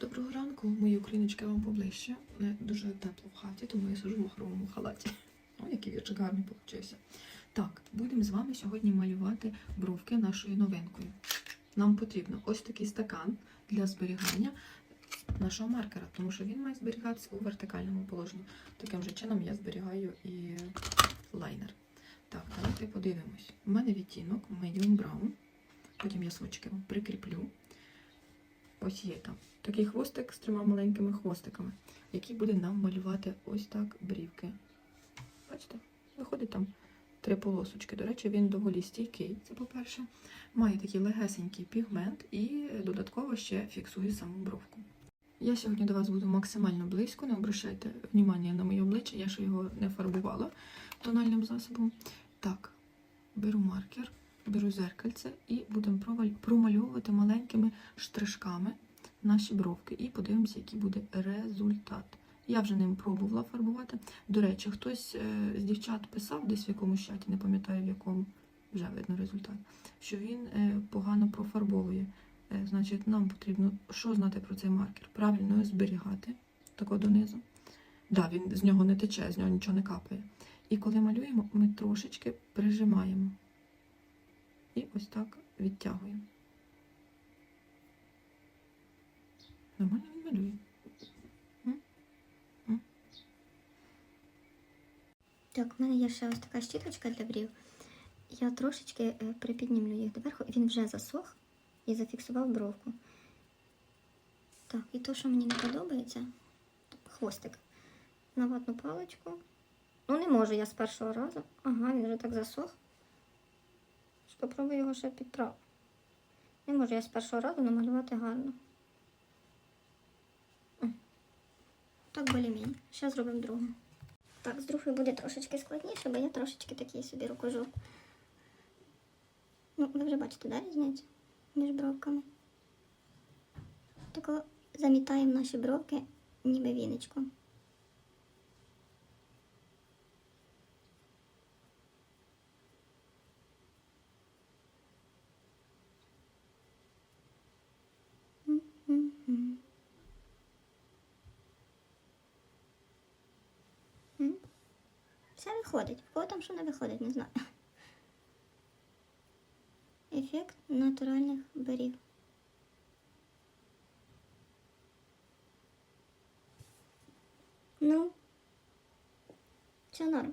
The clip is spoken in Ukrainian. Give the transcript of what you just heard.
Доброго ранку, мої україночки вам поближче. Не дуже тепло в хаті, тому я сижу в махровому халаті. О, який вірчик гарний получився. Так, будемо з вами сьогодні малювати бровки нашою новинкою. Нам потрібно ось такий стакан для зберігання нашого маркера, тому що він має зберігатися у вертикальному положенні. Таким же чином я зберігаю і лайнер. Так, давайте подивимось. У мене відтінок Medium Brown. Потім я свочки прикріплю. Ось є там такий хвостик з трьома маленькими хвостиками, який буде нам малювати ось так брівки. Бачите? Виходить там три полосочки. До речі, він доволі стійкий, це по-перше. Має такий легесенький пігмент і додатково ще фіксує саму бровку. Я сьогодні до вас буду максимально близько, не обращайте внимання на моє обличчя, я ще його не фарбувала тональним засобом. Так, беру маркер, беру зеркальце і будемо промальовувати маленькими штришками наші бровки і подивимося, який буде результат. Я вже ним пробувала фарбувати. До речі, хтось е, з дівчат писав десь в якомусь чаті, не пам'ятаю в якому, вже видно результат, що він е, погано профарбовує. Е, Значить, нам потрібно що знати про цей маркер? Правильно зберігати тако донизу. Да, він з нього не тече, з нього нічого не капає. І коли малюємо, ми трошечки прижимаємо. І ось так відтягуємо. Нормально він малює. Так, в мене є ще ось така щіточка для брів. Я трошечки е, припіднімлю їх доверху. Він вже засох і зафіксував бровку. Так, і то, що мені не подобається, хвостик. На ватну паличку. Ну, не можу я з першого разу. Ага, він вже так засох. Спробую його ще підправити. Не можу я з першого разу намалювати гарно. Так болі-мені. Ще зробимо другу. Так, з другою буде трошечки складніше, бо я трошечки такий собі рукожоп. Ну, ви вже бачите, да, різницю між бровками. Тако замітаємо наші бровки ніби віничком. Все виходить. Там що не виходить, не знаю. Ефект натуральних берів. Ну, все норм.